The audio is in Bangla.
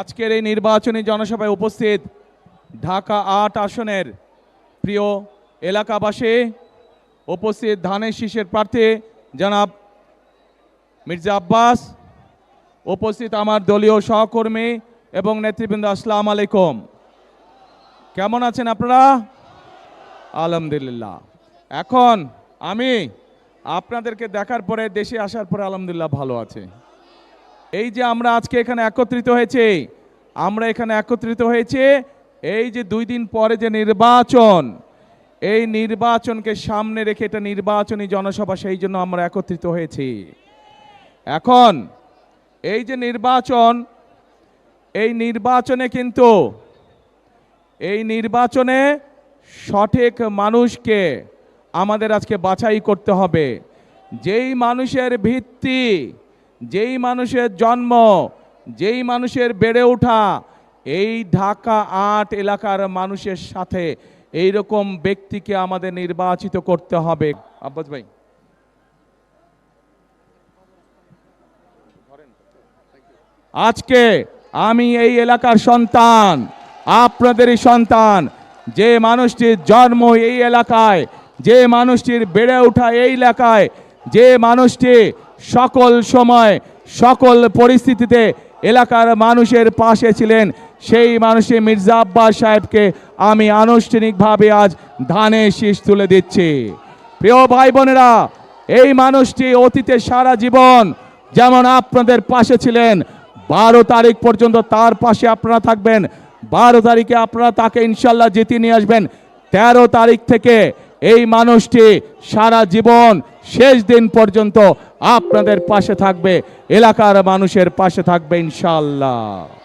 আজকের এই নির্বাচনী জনসভায় উপস্থিত ঢাকা আট আসনের প্রিয় এলাকাবাসী, উপস্থিত ধানের শীষের প্রার্থী জনাব মির্জা আব্বাস, উপস্থিত আমার দলীয় সহকর্মী এবং নেতৃবৃন্দ, আসসালাম আলাইকুম। কেমন আছেন আপনারা? আলহামদুলিল্লাহ। এখন আমি আপনাদেরকে দেখার পরে, দেশে আসার পরে আলহামদুলিল্লাহ ভালো আছে। এই যে আমরা আজকে এখানে একত্রিত হয়েছে, আমরা এখানে একত্রিত হয়েছে, এই যে দুই দিন পরে যে নির্বাচন, এই নির্বাচনকে সামনে রেখে এটা নির্বাচনী জনসভা, সেই জন্য আমরা একত্রিত হয়েছি। এখন, এই যে নির্বাচন, এই নির্বাচনে কিন্তু, এই নির্বাচনে সঠিক মানুষকে আমাদের আজকে বাছাই করতে হবে। যেই মানুষের ভিত্তি যেই মানুষের জন্ম, যেই মানুষের বেড়ে ওঠা, এই ঢাকা আট এলাকার মানুষের সাথে এই রকম ব্যক্তিকে আমাদের নির্বাচিত করতে হবে। আব্বাস ভাই। আজকে আমি এই এলাকার সন্তান, আপনাদেরই সন্তান, যে মানুষটির জন্ম এই এলাকায়, যে মানুষটির বেড়ে ওঠা এই এলাকায়, যে মানুষটি সকল সময়, সকল পরিস্থিতিতে এলাকার মানুষের পাশে ছিলেন সেই মানুষে মির্জা আব্বাস সাহেবকে আমি আনুষ্ঠানিকভাবে আজ ধানের শীষ তুলে দিচ্ছি। প্রিয় ভাই বোনেরা, এই মানুষটি অতীতে সারা জীবন যেমন আপনাদের পাশে ছিলেন, বারো তারিখ পর্যন্ত তার পাশে আপনারা থাকবেন, বারো তারিখে আপনারা তাকে ইনশাল্লাহ জিতিয়ে নিয়ে আসবেন, তেরো তারিখ থেকে এই মানুষটি সারা জীবন শেষ দিন পর্যন্ত আপনাদের পাশে থাকবে, এলাকার মানুষের পাশে থাকবে ইনশাল্লাহ